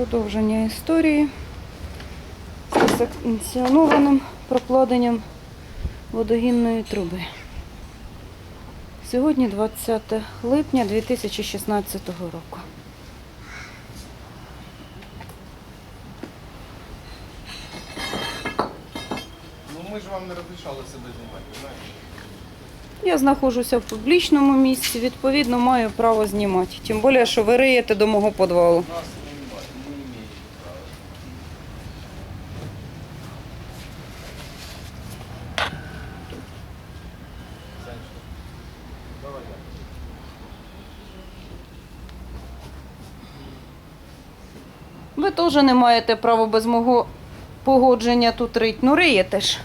Продовження історії з санкціонованим прокладенням водогінної труби. Сьогодні 20 липня 2016 року. Ну ми ж вам не розрішали себе знімати, знаєте? Я знаходжуся в публічному місці, відповідно, маю право знімати. Тим більше, що ви риєте до мого підвалу. Нас не знімати, ми не маємо права. Санечка, давай я. Ви теж не маєте права без мого погодження тут рить. Ну, риєте ж.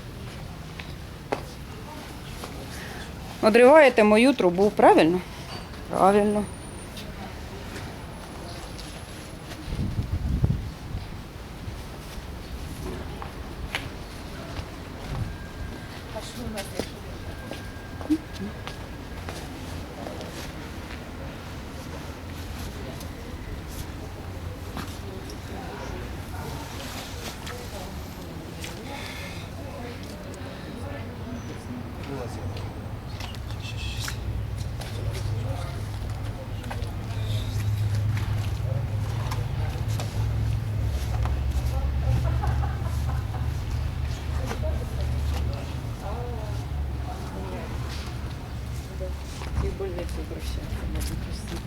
Одриваєте мою трубу, правильно? Правильно. И больницы обращаться можно, прости.